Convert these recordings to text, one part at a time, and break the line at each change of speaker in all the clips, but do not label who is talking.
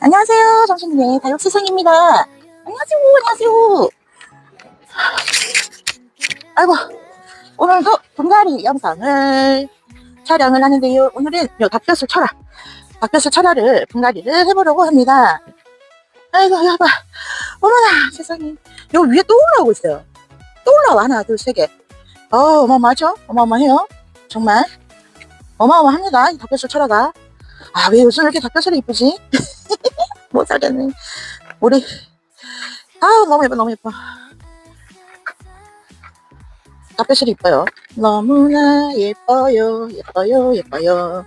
안녕하세요. 정신님의 다육세상입니다. 안녕하세요. 안녕하세요. 아이고, 오늘도 분갈이 영상을 촬영을 하는데요. 오늘은 요 닭볕을 쳐라. 닭볕을 쳐라를 분갈이를 해보려고 합니다. 아이고, 여봐. 어머나, 세상에. 요 위에 또 올라오고 있어요. 또 올라와. 하나, 둘, 세 개. 어, 어마어마하죠? 어마어마해요. 정말. 어마어마합니다. 이 닭볕을 쳐라가. 아, 왜 요즘 이렇게 닭뼈살이 이쁘지? 못 살겠네. 우리, 아 너무 예뻐, 너무 예뻐. 닭뼈살이 이뻐요. 너무나 예뻐요, 예뻐요, 예뻐요.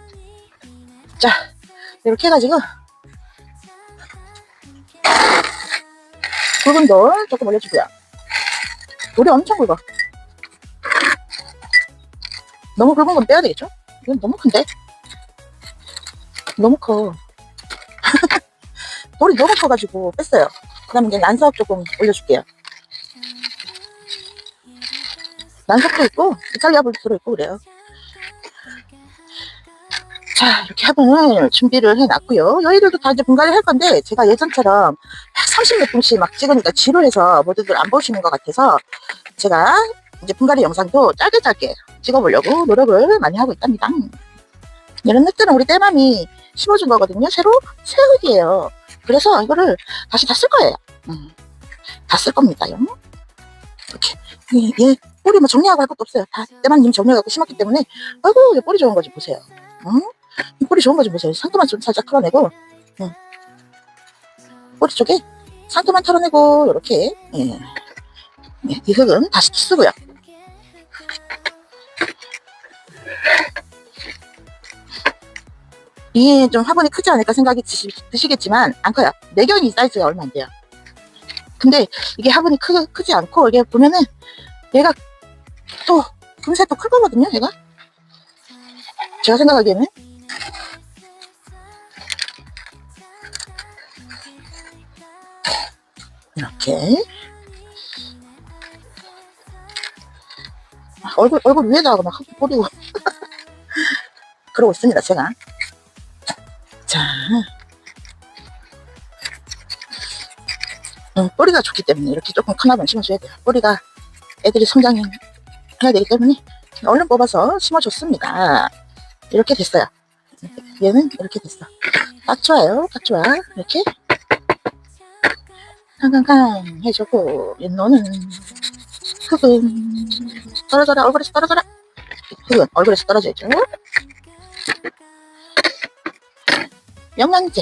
자, 이렇게 해가지고, 굵은 돌 조금 올려주고요. 돌이 엄청 굵어. 너무 굵은 건 빼야 되겠죠? 이건 너무 큰데? 너무 커. 돌이 너무 커가지고 뺐어요. 그 다음에 난석 조금 올려줄게요. 난석도 있고, 이탈리아 볼트도 있고 그래요. 자, 이렇게 화분을 준비를 해놨고요. 여기들도 다 이제 분갈이 할 건데, 제가 예전처럼 30몇 분씩 막 찍으니까 지루해서 모두들 안 보시는 것 같아서, 제가 이제 분갈이 영상도 짧게 짧게 찍어보려고 노력을 많이 하고 있답니다. 이런 흙들은 우리 떼맘이 심어준 거거든요. 새로 새 흙이에요. 그래서 이거를 다시 다 쓸 거예요. 음, 다쓸 겁니다요. 이렇게 얘, 얘 뿌리 뭐 정리하고 할 것도 없어요. 다 때만 님 정리하고 심었기 때문에 아이고 얘 뿌리 좋은 거좀 보세요. 응? 이 뿌리 좋은 거좀 보세요. 상토만 좀 살짝 털어내고 응. 뿌리 쪽에 상토만 털어내고 이렇게 예. 예, 이 흙은 다시 쓰고요. 이게 좀 화분이 크지 않을까 생각이 드시, 드시겠지만 안 커요. 내견이 사이즈가 얼마 안 돼요. 근데 이게 화분이 크, 크지 않고 이게 보면은 얘가 또 금세 또 클 거거든요. 얘가 제가 생각하기에는 이렇게 아, 얼굴 얼굴 위에다가 막흙 뿌리고 그러고 있습니다. 제가 자, 음, 뿌리가 좋기 때문에 이렇게 조금 큰 화분 심어줘야 돼요. 뿌리가 애들이 성장해야 되기 때문에 얼른 뽑아서 심어줬습니다. 이렇게 됐어요. 얘는 이렇게 됐어. 딱 좋아요. 딱 좋아. 이렇게 캉캉캉 해주고 얘노는 흙은 떨어져라 얼굴에서 떨어져라 흙은 얼굴에서 떨어져야죠. 영양제